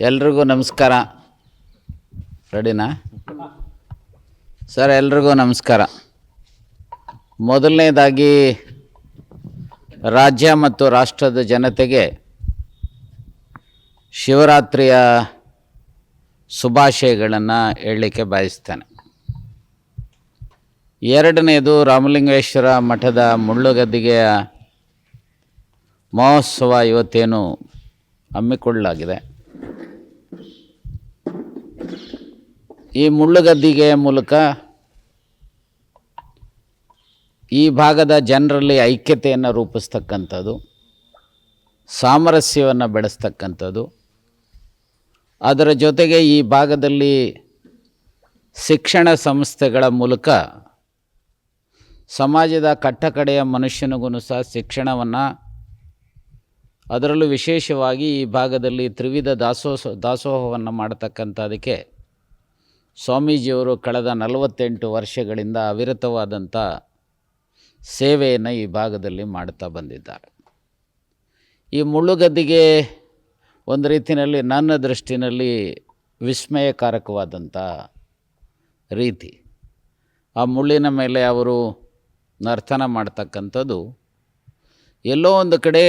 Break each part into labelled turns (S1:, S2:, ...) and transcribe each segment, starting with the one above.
S1: ಎಲ್ರಿಗೂ ನಮಸ್ಕಾರ. ರೆಡಿನಾ? ಸರ್, ಎಲ್ರಿಗೂ ನಮಸ್ಕಾರ. ಮೊದಲನೇದಾಗಿ ರಾಜ್ಯ ಮತ್ತು ರಾಷ್ಟ್ರದ ಜನತೆಗೆ ಶಿವರಾತ್ರಿಯ ಶುಭಾಶಯಗಳನ್ನು ಹೇಳಲಿಕ್ಕೆ ಬಯಸ್ತೇನೆ. ಎರಡನೇದು ರಾಮಲಿಂಗೇಶ್ವರ ಮಠದ ಮುಳ್ಳುಗದ್ದಿಗೆಯ ಮಹೋತ್ಸವ ಇವತ್ತೇನು ಹಮ್ಮಿಕೊಳ್ಳಲಾಗಿದೆ. ಈ ಮುಳ್ಳುಗದ್ದಿಗೆಯ ಮೂಲಕ ಈ ಭಾಗದ ಜನರಲ್ಲಿ ಐಕ್ಯತೆಯನ್ನು ರೂಪಿಸ್ತಕ್ಕಂಥದ್ದು, ಸಾಮರಸ್ಯವನ್ನು ಬೆಳೆಸ್ತಕ್ಕಂಥದ್ದು. ಅದರ ಜೊತೆಗೆ ಈ ಭಾಗದಲ್ಲಿ ಶಿಕ್ಷಣ ಸಂಸ್ಥೆಗಳ ಮೂಲಕ ಸಮಾಜದ ಕಟ್ಟಕಡೆಯ ಮನುಷ್ಯನಿಗೂ ಸಹ ಶಿಕ್ಷಣವನ್ನು, ಅದರಲ್ಲೂ ವಿಶೇಷವಾಗಿ ಈ ಭಾಗದಲ್ಲಿ ತ್ರಿವಿಧ ದಾಸೋಹ, ದಾಸೋಹವನ್ನು ಮಾಡತಕ್ಕಂಥದಕ್ಕೆ ಸ್ವಾಮೀಜಿಯವರು ಕಳೆದ ನಲವತ್ತೆಂಟು ವರ್ಷಗಳಿಂದ ಅವಿರತವಾದಂಥ ಸೇವೆಯನ್ನು ಈ ಭಾಗದಲ್ಲಿ ಮಾಡ್ತಾ ಬಂದಿದ್ದಾರೆ. ಈ ಮುಳ್ಳುಗದ್ದಿಗೆ ಒಂದು ರೀತಿಯಲ್ಲಿ ನನ್ನ ದೃಷ್ಟಿನಲ್ಲಿ ವಿಸ್ಮಯಕಾರಕವಾದಂಥ ರೀತಿ. ಆ ಮುಳ್ಳಿನ ಮೇಲೆ ಅವರು ನರ್ತನ ಮಾಡ್ತಕ್ಕಂಥದ್ದು ಎಲ್ಲೋ ಒಂದು ಕಡೆ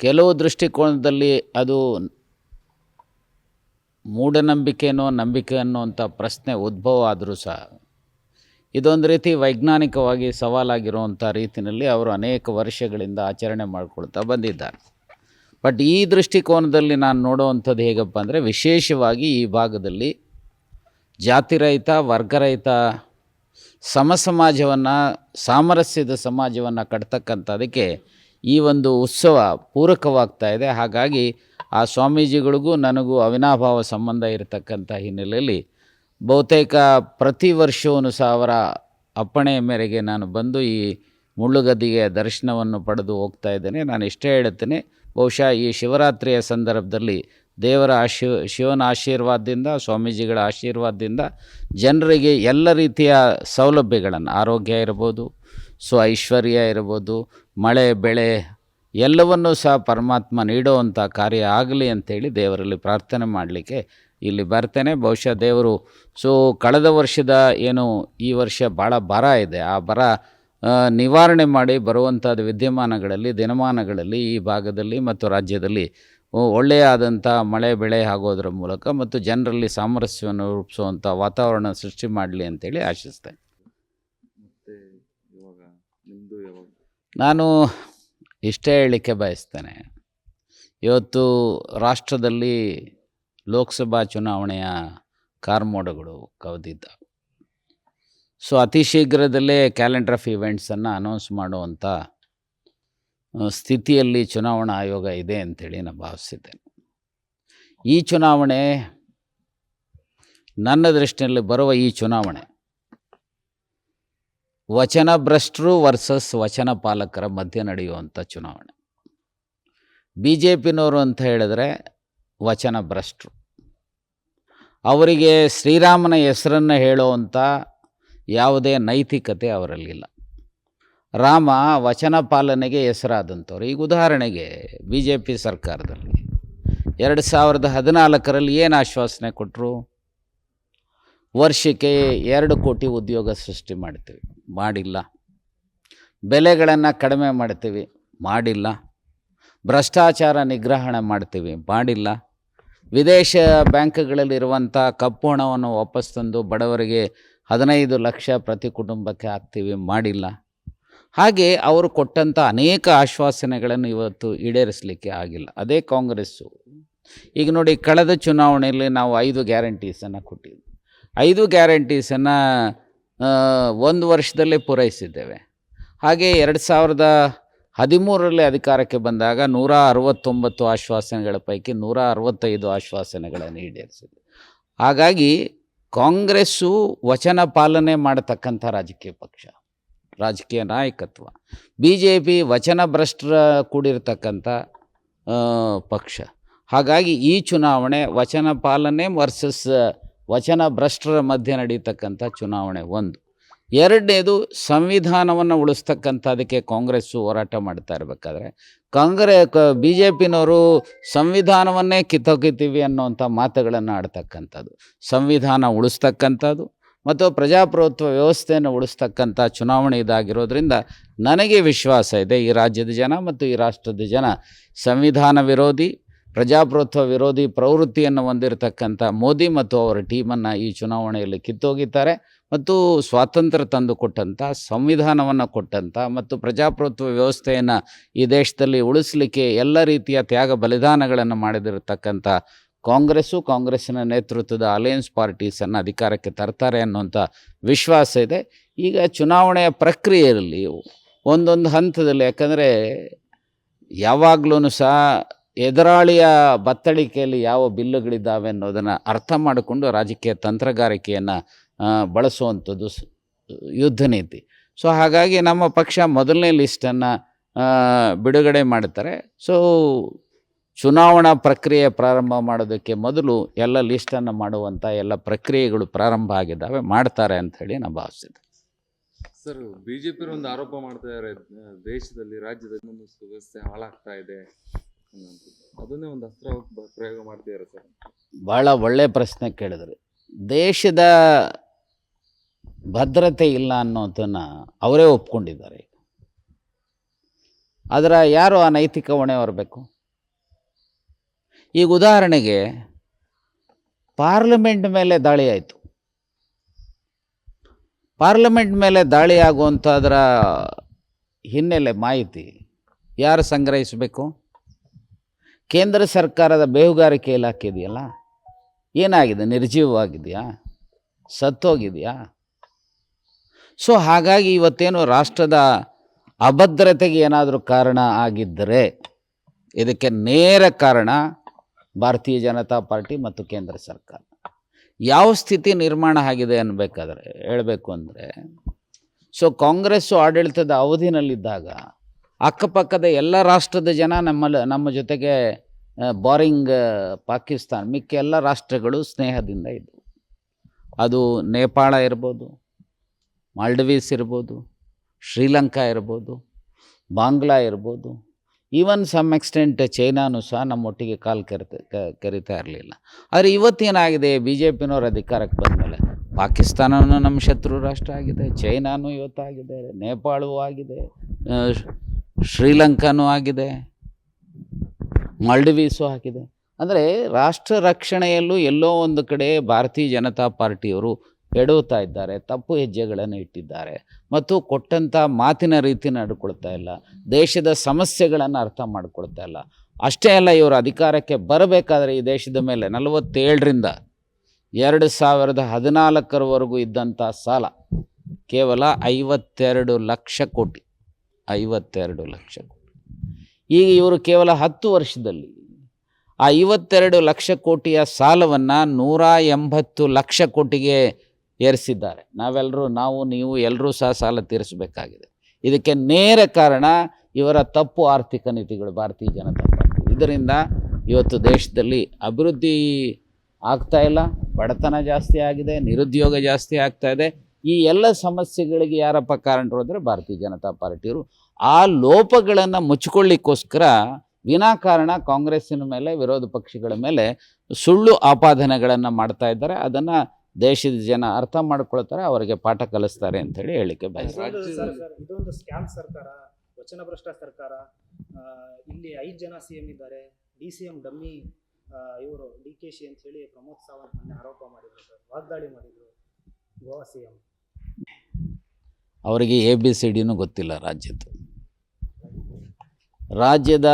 S1: ಕೆಲವು ದೃಷ್ಟಿಕೋನದಲ್ಲಿ ಅದು ಮೂಢನಂಬಿಕೆನೋ ನಂಬಿಕೆ ಅನ್ನುವಂಥ ಪ್ರಶ್ನೆ ಉದ್ಭವ ಆದರೂ ಸಹ ಇದೊಂದು ರೀತಿ ವೈಜ್ಞಾನಿಕವಾಗಿ ಸವಾಲಾಗಿರುವಂಥ ರೀತಿಯಲ್ಲಿ ಅವರು ಅನೇಕ ವರ್ಷಗಳಿಂದ ಆಚರಣೆ ಮಾಡಿಕೊಳ್ತಾ ಬಂದಿದ್ದಾರೆ. ಬಟ್ ಈ ದೃಷ್ಟಿಕೋನದಲ್ಲಿ ನಾನು ನೋಡುವಂಥದ್ದು ಹೇಗಪ್ಪ ಅಂದರೆ ವಿಶೇಷವಾಗಿ ಈ ಭಾಗದಲ್ಲಿ ಜಾತಿರಹಿತ, ವರ್ಗರಹಿತ ಸಮ ಸಮಾಜವನ್ನು ಸಾಮರಸ್ಯದ ಸಮಾಜವನ್ನು ಕಟ್ತಕ್ಕಂಥದಕ್ಕೆ ಈ ಒಂದು ಉತ್ಸವ ಪೂರಕವಾಗ್ತಾ ಇದೆ. ಹಾಗಾಗಿ ಆ ಸ್ವಾಮೀಜಿಗಳಿಗೂ ನನಗೂ ಅವಿನಾಭಾವ ಸಂಬಂಧ ಇರತಕ್ಕಂಥ ಹಿನ್ನೆಲೆಯಲ್ಲಿ ಬಹುತೇಕ ಪ್ರತಿ ವರ್ಷವೂ ಸಹ ಅವರ ಅಪ್ಪಣೆಯ ಮೇರೆಗೆ ನಾನು ಬಂದು ಈ ಮುಳ್ಳುಗದ್ದಿಗೆ ದರ್ಶನವನ್ನು ಪಡೆದು ಹೋಗ್ತಾ ಇದ್ದೇನೆ. ನಾನು ಇಷ್ಟೇ ಹೇಳುತ್ತೇನೆ, ಬಹುಶಃ ಈ ಶಿವರಾತ್ರಿಯ ಸಂದರ್ಭದಲ್ಲಿ ದೇವರ ಆಶೀ, ಶಿವನ ಆಶೀರ್ವಾದದಿಂದ, ಸ್ವಾಮೀಜಿಗಳ ಆಶೀರ್ವಾದದಿಂದ ಜನರಿಗೆ ಎಲ್ಲ ರೀತಿಯ ಸೌಲಭ್ಯಗಳನ್ನು, ಆರೋಗ್ಯ ಇರ್ಬೋದು ಸೊ ಐಶ್ವರ್ಯ ಇರ್ಬೋದು ಮಳೆ, ಬೆಳೆ ಎಲ್ಲವನ್ನೂ ಸಹ ಪರಮಾತ್ಮ ನೀಡುವಂಥ ಕಾರ್ಯ ಆಗಲಿ ಅಂತೇಳಿ ದೇವರಲ್ಲಿ ಪ್ರಾರ್ಥನೆ ಮಾಡಲಿಕ್ಕೆ ಇಲ್ಲಿ ಬರ್ತೇನೆ. ಬಹುಶಃ ದೇವರು ಸೊ ಕಳೆದ ವರ್ಷದ ಏನು ಈ ವರ್ಷ ಭಾಳ ಬರ ಇದೆ. ಆ ಬರ ನಿವಾರಣೆ ಮಾಡಿ ಬರುವಂಥದ್ದು ವಿದ್ಯಮಾನಗಳಲ್ಲಿ ದಿನಮಾನಗಳಲ್ಲಿ ಈ ಭಾಗದಲ್ಲಿ ಮತ್ತು ರಾಜ್ಯದಲ್ಲಿ ಒಳ್ಳೆಯ ಆದಂಥ ಮಳೆ ಬೆಳೆ ಆಗೋದ್ರ ಮೂಲಕ ಮತ್ತು ಜನರಲ್ಲಿ ಸಾಮರಸ್ಯವನ್ನು ರೂಪಿಸುವಂಥ ವಾತಾವರಣ ಸೃಷ್ಟಿ ಮಾಡಲಿ ಅಂತೇಳಿ ಆಶಿಸ್ತೇನೆ. ನಾನು ಇಷ್ಟೇ ಹೇಳಲಿಕ್ಕೆ ಬಯಸ್ತೇನೆ. ಇವತ್ತು ರಾಷ್ಟ್ರದಲ್ಲಿ ಲೋಕಸಭಾ ಚುನಾವಣೆಯ ಕಾರ್ಮೋಡಗಳು ಕವಿದಿದ್ದಾವೆ ಸೊ, ಅತಿ ಶೀಘ್ರದಲ್ಲೇ ಕ್ಯಾಲೆಂಡರ್ ಆಫ್ ಇವೆಂಟ್ಸನ್ನು ಅನೌನ್ಸ್ ಮಾಡುವಂಥ ಸ್ಥಿತಿಯಲ್ಲಿ ಚುನಾವಣಾ ಆಯೋಗ ಇದೆ ಅಂಥೇಳಿ ನಾನು ಭಾವಿಸಿದ್ದೇನೆ. ಈ ಚುನಾವಣೆ ನನ್ನ ದೃಷ್ಟಿಯಲ್ಲಿ ಬರುವ ಈ ಚುನಾವಣೆ ವಚನ ಭ್ರಷ್ಟರು ವರ್ಸಸ್ ವಚನ ಪಾಲಕರ ಮಧ್ಯೆ ನಡೆಯುವಂಥ ಚುನಾವಣೆ. ಬಿ ಜೆ ಪಿನವರು ಅಂತ ಹೇಳಿದ್ರೆ ವಚನ ಭ್ರಷ್ಟರು. ಅವರಿಗೆ ಶ್ರೀರಾಮನ ಹೆಸರನ್ನು ಹೇಳುವಂಥ ಯಾವುದೇ ನೈತಿಕತೆ ಅವರಲ್ಲಿಲ್ಲ. ರಾಮ ವಚನ ಪಾಲನೆಗೆ ಹೆಸರಾದಂಥವ್ರು. ಈಗ ಉದಾಹರಣೆಗೆ ಬಿ ಜೆ ಪಿ ಸರ್ಕಾರದಲ್ಲಿ ಎರಡು ಸಾವಿರದ ಹದಿನಾಲ್ಕರಲ್ಲಿ ಏನು ಆಶ್ವಾಸನೆ ಕೊಟ್ಟರು ವರ್ಷಕ್ಕೆ ಎರಡು ಕೋಟಿ ಉದ್ಯೋಗ ಸೃಷ್ಟಿ ಮಾಡ್ತೀವಿ. ಮಾಡಿಲ್ಲ. ಬೆಲೆಗಳನ್ನು ಕಡಿಮೆ ಮಾಡ್ತೀವಿ. ಮಾಡಿಲ್ಲ. ಭ್ರಷ್ಟಾಚಾರ ನಿಗ್ರಹಣೆ ಮಾಡ್ತೀವಿ. ಮಾಡಿಲ್ಲ. ವಿದೇಶ ಬ್ಯಾಂಕ್ಗಳಲ್ಲಿರುವಂಥ ಕಪ್ಪು ಹಣವನ್ನು ವಾಪಸ್ ತಂದು ಬಡವರಿಗೆ ಹದಿನೈದು ಲಕ್ಷ ಪ್ರತಿ ಕುಟುಂಬಕ್ಕೆ ಹಾಕ್ತೀವಿ. ಮಾಡಿಲ್ಲ. ಹಾಗೆ ಅವರು ಕೊಟ್ಟಂಥ ಅನೇಕ ಆಶ್ವಾಸನೆಗಳನ್ನು ಇವತ್ತು ಈಡೇರಿಸಲಿಕ್ಕೆ ಆಗಿಲ್ಲ. ಅದೇ ಕಾಂಗ್ರೆಸ್ಸು. ಈಗ ನೋಡಿ, ಕಳೆದ ಚುನಾವಣೆಯಲ್ಲಿ ನಾವು ಐದು ಗ್ಯಾರಂಟೀಸನ್ನು ಕೊಟ್ಟಿದ್ವಿ. ಐದು ಗ್ಯಾರಂಟೀಸನ್ನು ಒಂದು ವರ್ಷದಲ್ಲೇ ಪೂರೈಸಿದ್ದೇವೆ. ಹಾಗೆ ಎರಡು ಸಾವಿರದ ಹದಿಮೂರರಲ್ಲಿ ಅಧಿಕಾರಕ್ಕೆ ಬಂದಾಗ ನೂರ ಅರವತ್ತೊಂಬತ್ತು ಆಶ್ವಾಸನೆಗಳ ಪೈಕಿ ನೂರ ಅರವತ್ತೈದು ಆಶ್ವಾಸನೆಗಳನ್ನು ಈಡೇರಿಸಿದೆ ಹಾಗಾಗಿ ಕಾಂಗ್ರೆಸ್ಸು ವಚನ ಪಾಲನೆ ಮಾಡತಕ್ಕಂಥ ರಾಜಕೀಯ ಪಕ್ಷ, ರಾಜಕೀಯ ನಾಯಕತ್ವ ಬಿ ಜೆ ಪಿ ವಚನ ಭ್ರಷ್ಟರ ಕೂಡಿರ್ತಕ್ಕಂಥ ಪಕ್ಷ. ಹಾಗಾಗಿ ಈ ಚುನಾವಣೆ ವಚನ ಪಾಲನೆ ವರ್ಸಸ್ ವಚನ ಭ್ರಷ್ಟರ ಮಧ್ಯೆ ನಡೀತಕ್ಕಂಥ ಚುನಾವಣೆ ಒಂದು. ಎರಡನೇದು ಸಂವಿಧಾನವನ್ನು ಉಳಿಸ್ತಕ್ಕಂಥದಕ್ಕೆ ಕಾಂಗ್ರೆಸ್ಸು ಹೋರಾಟ ಮಾಡ್ತಾ ಇರಬೇಕಾದ್ರೆ, ಕಾಂಗ್ರೆ, ಕ ಬಿ ಜೆ ಪಿನವರು ಸಂವಿಧಾನವನ್ನೇ ಕಿತ್ತೊಗಿತೀವಿ ಅನ್ನೋವಂಥ ಮಾತುಗಳನ್ನು ಆಡ್ತಕ್ಕಂಥದ್ದು. ಸಂವಿಧಾನ ಉಳಿಸ್ತಕ್ಕಂಥದ್ದು ಮತ್ತು ಪ್ರಜಾಪ್ರಭುತ್ವ ವ್ಯವಸ್ಥೆಯನ್ನು ಉಳಿಸ್ತಕ್ಕಂಥ ಚುನಾವಣೆ ಇದಾಗಿರೋದ್ರಿಂದ ನನಗೆ ವಿಶ್ವಾಸ ಇದೆ ಈ ರಾಜ್ಯದ ಜನ ಮತ್ತು ಈ ರಾಷ್ಟ್ರದ ಜನ ಸಂವಿಧಾನ ವಿರೋಧಿ ಪ್ರಜಾಪ್ರಭುತ್ವ ವಿರೋಧಿ ಪ್ರವೃತ್ತಿಯನ್ನು ಹೊಂದಿರತಕ್ಕಂಥ ಮೋದಿ ಮತ್ತು ಅವರ ಟೀಮನ್ನು ಈ ಚುನಾವಣೆಯಲ್ಲಿ ಕಿತ್ತೋಗಿದ್ದಾರೆ ಮತ್ತು ಸ್ವಾತಂತ್ರ್ಯ ತಂದು ಕೊಟ್ಟಂಥ ಸಂವಿಧಾನವನ್ನು ಕೊಟ್ಟಂಥ ಮತ್ತು ಪ್ರಜಾಪ್ರಭುತ್ವ ವ್ಯವಸ್ಥೆಯನ್ನು ಈ ದೇಶದಲ್ಲಿ ಉಳಿಸಲಿಕ್ಕೆ ಎಲ್ಲ ರೀತಿಯ ತ್ಯಾಗ ಬಲಿದಾನಗಳನ್ನು ಮಾಡಿದಿರತಕ್ಕಂಥ ಕಾಂಗ್ರೆಸ್ಸು, ಕಾಂಗ್ರೆಸ್ಸಿನ ನೇತೃತ್ವದ ಅಲಯನ್ಸ್ ಪಾರ್ಟೀಸನ್ನು ಅಧಿಕಾರಕ್ಕೆ ತರ್ತಾರೆ ಅನ್ನುವಂಥ ವಿಶ್ವಾಸ ಇದೆ. ಈಗ ಚುನಾವಣೆಯ ಪ್ರಕ್ರಿಯೆಯಲ್ಲಿ ಒಂದೊಂದು ಹಂತದಲ್ಲಿ, ಯಾಕಂದರೆ ಯಾವಾಗಲೂ ಸಹ ಎದುರಾಳಿಯ ಬತ್ತಳಿಕೆಯಲ್ಲಿ ಯಾವ ಬಿಲ್ಲುಗಳಿದ್ದಾವೆ ಅನ್ನೋದನ್ನು ಅರ್ಥ ಮಾಡಿಕೊಂಡು ರಾಜಕೀಯ ತಂತ್ರಗಾರಿಕೆಯನ್ನು ಬಳಸುವಂಥದ್ದು ಯುದ್ಧ ನೀತಿ. ಸೊ, ಹಾಗಾಗಿ ನಮ್ಮ ಪಕ್ಷ ಮೊದಲನೇ ಲಿಸ್ಟನ್ನು ಬಿಡುಗಡೆ ಮಾಡ್ತಾರೆ ಸೊ, ಚುನಾವಣಾ ಪ್ರಕ್ರಿಯೆ ಪ್ರಾರಂಭ ಮಾಡೋದಕ್ಕೆ ಮೊದಲು ಎಲ್ಲ ಲಿಸ್ಟನ್ನು ಮಾಡುವಂಥ ಎಲ್ಲ ಪ್ರಕ್ರಿಯೆಗಳು ಪ್ರಾರಂಭ ಆಗಿದ್ದಾವೆ, ಮಾಡ್ತಾರೆ ಅಂಥೇಳಿ ನಾನು ಭಾವಿಸಿದ್ದೆ
S2: ಸರ್ ಬಿಜೆಪಿ ಒಂದು ಆರೋಪ ಮಾಡ್ತಾ ಇದ್ದಾರೆ, ದೇಶದಲ್ಲಿ ರಾಜ್ಯದಲ್ಲಿ ಸುವ್ಯವಸ್ಥೆ ಹಾಳಾಗ್ತಾ ಇದೆ. ಅದನ್ನೇ ಒಂದು
S1: ಭಾಳ ಒಳ್ಳೆಯ ಪ್ರಶ್ನೆ ಕೇಳಿದ್ರಿ. ದೇಶದ ಭದ್ರತೆ ಇಲ್ಲ ಅನ್ನೋದನ್ನು ಅವರೇ ಒಪ್ಕೊಂಡಿದ್ದಾರೆ ಅದರ ಯಾರು ಆ ನೈತಿಕ ಹೊಣೆ ಬರಬೇಕು ಈಗ ಉದಾಹರಣೆಗೆ ಪಾರ್ಲಿಮೆಂಟ್ ಮೇಲೆ ದಾಳಿ ಆಯಿತು. ಪಾರ್ಲಿಮೆಂಟ್ ಮೇಲೆ ದಾಳಿ ಆಗುವಂಥದ್ರ ಹಿನ್ನೆಲೆ ಮಾಹಿತಿ ಯಾರು ಸಂಗ್ರಹಿಸಬೇಕು? ಕೇಂದ್ರ ಸರ್ಕಾರದ ಬೇಹುಗಾರಿಕೆ ಇಲಾಖೆ ಇದೆಯಲ್ಲ? ಏನಾಗಿದೆ? ನಿರ್ಜೀವವಾಗಿದೆಯಾ? ಸತ್ತೋಗಿದೆಯಾ? ಸೊ ಹಾಗಾಗಿ ಇವತ್ತೇನು ರಾಷ್ಟ್ರದ ಅಭದ್ರತೆಗೆ ಏನಾದರೂ ಕಾರಣ ಆಗಿದ್ದರೆ ಇದಕ್ಕೆ ನೇರ ಕಾರಣ ಭಾರತೀಯ ಜನತಾ ಪಾರ್ಟಿ ಮತ್ತು ಕೇಂದ್ರ ಸರ್ಕಾರ. ಯಾವ ಸ್ಥಿತಿ ನಿರ್ಮಾಣ ಆಗಿದೆ ಅನ್ಬೇಕಾದ್ರೆ, ಹೇಳಬೇಕು ಅಂದರೆ, ಸೊ ಕಾಂಗ್ರೆಸ್ಸು ಆಡಳಿತದ ಅವಧಿನಲ್ಲಿದ್ದಾಗ ಅಕ್ಕಪಕ್ಕದ ಎಲ್ಲ ರಾಷ್ಟ್ರದ ಜನ ನಮ್ಮಲ್ಲಿ ನಮ್ಮ ಜೊತೆಗೆ ಬಾರಿಂಗ್ ಪಾಕಿಸ್ತಾನ್ ಮಿಕ್ಕ ಎಲ್ಲ ರಾಷ್ಟ್ರಗಳು ಸ್ನೇಹದಿಂದ ಇದ್ದವು ಅದು ನೇಪಾಳ ಇರ್ಬೋದು, ಮಾಲ್ಡವೀಸ್ ಇರ್ಬೋದು, ಶ್ರೀಲಂಕಾ ಇರ್ಬೋದು, ಬಾಂಗ್ಲಾ ಇರ್ಬೋದು. ಈವನ್ ಸಮ್ ಎಕ್ಸ್ಟೆಂಟ್ ಚೈನಾನು ಸಹ ನಮ್ಮೊಟ್ಟಿಗೆ ಕಾಲ್ ಕರಿತ ಕರಿತಾ ಇರಲಿಲ್ಲ. ಆದರೆ ಇವತ್ತೇನಾಗಿದೆ ಬಿ ಜೆ ಪಿನವ್ರ ಅಧಿಕಾರಕ್ಕೆ ಬಂದಮೇಲೆ, ಪಾಕಿಸ್ತಾನನೂ ನಮ್ಮ ಶತ್ರು ರಾಷ್ಟ್ರ ಆಗಿದೆ, ಚೈನಾನು ಇವತ್ತಾಗಿದೆ, ನೇಪಾಳವೂ ಆಗಿದೆ ಶ್ರೀಲಂಕಾನೂ ಆಗಿದೆ, ಮಾಲ್ಡಿವೀಸು ಆಗಿದೆ. ಅಂದರೆ ರಾಷ್ಟ್ರ ರಕ್ಷಣೆಯಲ್ಲೂ ಎಲ್ಲೋ ಒಂದು ಕಡೆ ಭಾರತೀಯ ಜನತಾ ಪಾರ್ಟಿಯವರು ಎಡುತ್ತಾ ಇದ್ದಾರೆ, ತಪ್ಪು ಹೆಜ್ಜೆಗಳನ್ನು ಇಟ್ಟಿದ್ದಾರೆ ಮತ್ತು ಕೊಟ್ಟಂಥ ಮಾತಿನ ರೀತಿ ನಡ್ಕೊಳ್ತಾ ಇಲ್ಲ, ದೇಶದ ಸಮಸ್ಯೆಗಳನ್ನು ಅರ್ಥ ಮಾಡ್ಕೊಳ್ತಾ ಇಲ್ಲ. ಅಷ್ಟೇ ಅಲ್ಲ, ಇವರು ಅಧಿಕಾರಕ್ಕೆ ಬರಬೇಕಾದ್ರೆ ಈ ದೇಶದ ಮೇಲೆ ನಲವತ್ತೇಳರಿಂದ ಎರಡು ಸಾವಿರದ ಹದಿನಾಲ್ಕರವರೆಗೂ ಇದ್ದಂಥ ಸಾಲ ಕೇವಲ ಐವತ್ತೆರಡು ಲಕ್ಷ ಕೋಟಿ. ಐವತ್ತೆರಡು ಲಕ್ಷ. ಈಗ ಇವರು ಕೇವಲ ಹತ್ತು ವರ್ಷದಲ್ಲಿ ಆ ಐವತ್ತೆರಡು ಲಕ್ಷ ಕೋಟಿಯ ಸಾಲವನ್ನು ನೂರ ಎಂಬತ್ತು ಲಕ್ಷ ಕೋಟಿಗೆ ಏರಿಸಿದ್ದಾರೆ. ನಾವೆಲ್ಲರೂ ನಾವು, ನೀವು ಎಲ್ಲರೂ ಸಹ ಸಾಲ ತೀರಿಸಬೇಕಾಗಿದೆ. ಇದಕ್ಕೆ ನೇರ ಕಾರಣ ಇವರ ತಪ್ಪು ಆರ್ಥಿಕ ನೀತಿಗಳು ಭಾರತೀಯ ಜನತಾ ಪಾರ್ಟಿ. ಇದರಿಂದ ಇವತ್ತು ದೇಶದಲ್ಲಿ ಅಭಿವೃದ್ಧಿ ಆಗ್ತಾ ಇಲ್ಲ, ಬಡತನ ಜಾಸ್ತಿ ಆಗಿದೆ, ನಿರುದ್ಯೋಗ ಜಾಸ್ತಿ ಆಗ್ತಾ ಇದೆ ಈ ಎಲ್ಲ ಸಮಸ್ಯೆಗಳಿಗೆ ಯಾರಪ್ಪ ಕಾರಣರು ಅಂದರೆ ಭಾರತೀಯ ಜನತಾ ಪಾರ್ಟಿಯವರು. ಆ ಲೋಪಗಳನ್ನು ಮುಚ್ಚಿಕೊಳ್ಳಿಕ್ಕೋಸ್ಕರ ವಿನಾಕಾರಣ ಕಾಂಗ್ರೆಸ್ಸಿನ ಮೇಲೆ, ವಿರೋಧ ಪಕ್ಷಗಳ ಮೇಲೆ ಸುಳ್ಳು ಆಪಾದನೆಗಳನ್ನು ಮಾಡ್ತಾ ಇದ್ದಾರೆ. ಅದನ್ನು ದೇಶದ ಜನ ಅರ್ಥ ಮಾಡ್ಕೊಳ್ತಾರೆ, ಅವರಿಗೆ ಪಾಠ ಕಲಿಸ್ತಾರೆ ಅಂತೇಳಿ ಹೇಳಿಕೆ ಬಯಸ್ತಾರೆ
S3: ಇದೊಂದು ಸ್ಕ್ಯಾಮ್ ಸರ್ಕಾರ, ವಚನಭ್ರಷ್ಟ ಸರ್ಕಾರ. ಇಲ್ಲಿ ಐದು ಜನ ಸಿ ಎಂ ಇದ್ದಾರೆ. ಡಿ ಸಿ ಎಂ ಡಮ್ಮಿ ಇವರು ಡಿ ಕೆ ಶಿ ಅಂತ ಹೇಳಿ ಪ್ರಮೋದ್ ಸಾವಂತ್ ಮೊನ್ನೆ ಆರೋಪ ಮಾಡಿದ್ರು ವಾಗ್ದಾಳಿ ಮಾಡಿದ್ರು ಗೋವಾ ಸಿ ಎಂ.
S1: ಅವರಿಗೆ ಎ ಬಿ ಸಿ ಡಿನೂ ಗೊತ್ತಿಲ್ಲ ರಾಜ್ಯದ್ದು. ರಾಜ್ಯದ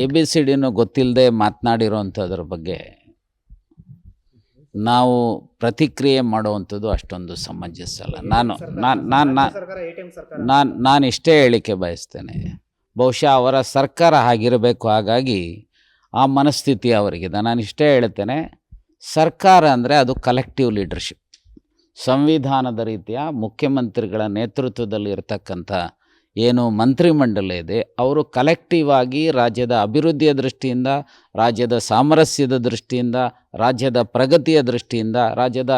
S1: ಎ ಬಿ ಸಿ ಡಿನೂ ಗೊತ್ತಿಲ್ಲದೆ ಮಾತನಾಡಿರೋವಂಥದ್ರ ಬಗ್ಗೆ ನಾವು ಪ್ರತಿಕ್ರಿಯೆ ಮಾಡುವಂಥದ್ದು ಅಷ್ಟೊಂದು ಸಮಂಜಸ ನಾನು ನಾನು ನಾನು ನಾನು ನಾನು ಇಷ್ಟೇ ಹೇಳಿಕೆ ಬಯಸ್ತೇನೆ. ಬಹುಶಃ ಅವರ ಸರ್ಕಾರ ಆಗಿರಬೇಕು ಹಾಗಾಗಿ ಆ ಮನಸ್ಥಿತಿ ಅವರಿಗಿದೆ. ನಾನು ಇಷ್ಟೇ ಹೇಳ್ತೇನೆ, ಸರ್ಕಾರ ಅಂದರೆ ಅದು ಕಲೆಕ್ಟಿವ್ ಲೀಡರ್ಶಿಪ್ ಸಂವಿಧಾನದ ರೀತಿಯ ಮುಖ್ಯಮಂತ್ರಿಗಳ ನೇತೃತ್ವದಲ್ಲಿ ಇರತಕ್ಕಂಥ ಏನು ಮಂತ್ರಿಮಂಡಲ ಇದೆ, ಅವರು ಕಲೆಕ್ಟಿವ್ ಆಗಿ ರಾಜ್ಯದ ಅಭಿವೃದ್ಧಿಯ ದೃಷ್ಟಿಯಿಂದ, ರಾಜ್ಯದ ಸಾಮರಸ್ಯದ ದೃಷ್ಟಿಯಿಂದ, ರಾಜ್ಯದ ಪ್ರಗತಿಯ ದೃಷ್ಟಿಯಿಂದ, ರಾಜ್ಯದ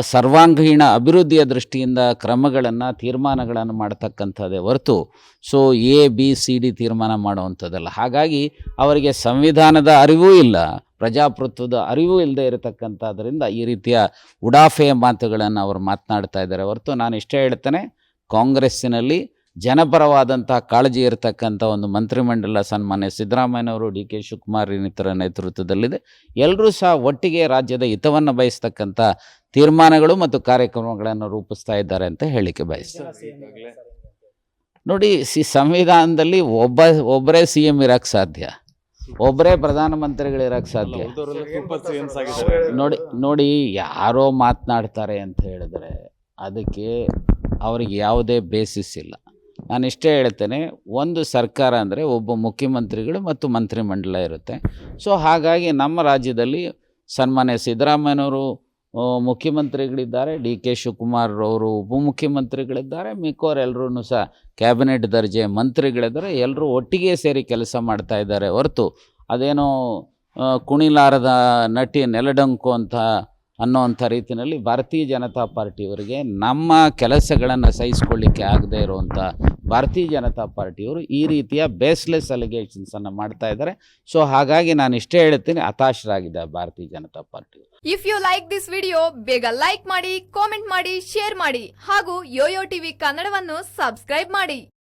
S1: ಸರ್ವಾಂಗೀಣ ಅಭಿವೃದ್ಧಿಯ ದೃಷ್ಟಿಯಿಂದ ಕ್ರಮಗಳನ್ನು, ತೀರ್ಮಾನಗಳನ್ನು ಮಾಡ್ತಕ್ಕಂಥದ್ದೇ ಹೊರತು, so A B C D ತೀರ್ಮಾನ ಮಾಡುವಂಥದ್ದಲ್ಲ. ಹಾಗಾಗಿ ಅವರಿಗೆ ಸಂವಿಧಾನದ ಅರಿವೂ ಇಲ್ಲ. ಪ್ರಜಾಪ್ರಭುತ್ವದ ಅರಿವು ಇಲ್ಲದೆ ಇರತಕ್ಕಂಥದ್ದರಿಂದ ಈ ರೀತಿಯ ಉಡಾಫೆಯ ಮಾತುಗಳನ್ನು ಅವರು ಮಾತನಾಡ್ತಾ ಇದ್ದಾರೆ. ಹೊರತು ನಾನು ಇಷ್ಟೇ ಹೇಳ್ತೇನೆ, ಕಾಂಗ್ರೆಸ್ಸಿನಲ್ಲಿ ಜನಪರವಾದಂಥ ಕಾಳಜಿ ಇರತಕ್ಕಂಥ ಒಂದು ಮಂತ್ರಿಮಂಡಲ ಸನ್ಮಾನ್ಯ ಸಿದ್ದರಾಮಯ್ಯನವರು, ಡಿ ಕೆ ಶಿವಕುಮಾರ್ ಇನ್ನಿತರ ನೇತೃತ್ವದಲ್ಲಿದೆ. ಎಲ್ಲರೂ ಸಹ ಒಟ್ಟಿಗೆ ರಾಜ್ಯದ ಹಿತವನ್ನು ಬಯಸ್ತಕ್ಕಂಥ ತೀರ್ಮಾನಗಳು ಮತ್ತು ಕಾರ್ಯಕ್ರಮಗಳನ್ನು ರೂಪಿಸ್ತಾ ಇದ್ದಾರೆ ಅಂತ ಹೇಳಿಕೆ ಬಯಸ್ತಾರೆ. ನೋಡಿ, ಸಿ ಸಂವಿಧಾನದಲ್ಲಿ ಒಬ್ಬ, ಒಬ್ಬರೇ ಸಿ ಎಂ ಇರೋಕ್ಕೆ ಸಾಧ್ಯ. ಒಬ್ಬರೇ ಪ್ರಧಾನಮಂತ್ರಿಗಳಿರೋಕೆ ಸಾಧ್ಯ? ನೋಡಿ ನೋಡಿ ಯಾರೋ ಮಾತನಾಡ್ತಾರೆ ಅಂತ ಹೇಳಿದ್ರೆ ಅದಕ್ಕೆ ಅವ್ರಿಗೆ ಯಾವುದೇ ಬೇಸಿಸ್ ಇಲ್ಲ. ನಾನು ಇಷ್ಟೇ ಹೇಳ್ತೇನೆ ಒಂದು ಸರ್ಕಾರ ಅಂದರೆ ಒಬ್ಬ ಮುಖ್ಯಮಂತ್ರಿಗಳು ಮತ್ತು ಮಂತ್ರಿಮಂಡಲ ಇರುತ್ತೆ. ಸೊ ಹಾಗಾಗಿ ನಮ್ಮ ರಾಜ್ಯದಲ್ಲಿ ಸನ್ಮಾನ್ಯ ಸಿದ್ದರಾಮಯ್ಯನವರು ಮುಖ್ಯಮಂತ್ರಿಗಳಿದ್ದಾರೆ. ಡಿ ಕೆ ಶಿವಕುಮಾರ್ ಅವರು ಉಪಮುಖ್ಯಮಂತ್ರಿಗಳಿದ್ದಾರೆ. ಮಿಕ್ಕವರೆಲ್ಲರೂ ಸಹ ಕ್ಯಾಬಿನೆಟ್ ದರ್ಜೆ ಮಂತ್ರಿಗಳಿದ್ದಾರೆ. ಎಲ್ಲರೂ ಒಟ್ಟಿಗೆ ಸೇರಿ ಕೆಲಸ ಮಾಡ್ತಾ ಇದ್ದಾರೆ. ಹೊರತು ಅದೇನೋ ಕುಣಿಲಾರದ ನಟಿ ನೆಲಡಂಕು ಅಂತ ಅನ್ನೋವಂಥ ರೀತಿಯಲ್ಲಿ ಭಾರತೀಯ ಜನತಾ ಪಾರ್ಟಿಯವರಿಗೆ ನಮ್ಮ ಕೆಲಸಗಳನ್ನು ಸಹಿಸ್ಕೊಳ್ಳಿಕ್ಕೆ ಆಗದೇ ಇರುವಂಥ ಭಾರತೀಯ ಜನತಾ ಪಾರ್ಟಿಯವರು ಈ ರೀತಿಯ ಬೇಸ್ಲೆಸ್ ಅಲಿಗೇಷನ್ಸನ್ನು ಮಾಡ್ತಾ ಇದ್ದಾರೆ. ಸೊ ಹಾಗಾಗಿ ನಾನು ಇಷ್ಟೇ ಹೇಳ್ತೀನಿ ಹತಾಶರಾಗಿದೆ Bharatiya Janata party
S4: if you like this video ಬೇಗ ಲೈಕ್ ಮಾಡಿ ಕಾಮೆಂಟ್ ಮಾಡಿ ಶೇರ್ ಮಾಡಿ, ಹಾಗೂ ಯೋಯೋ ಟಿವಿ ಕನ್ನಡವನ್ನು ಸಬ್ಸ್ಕ್ರೈಬ್ ಮಾಡಿ.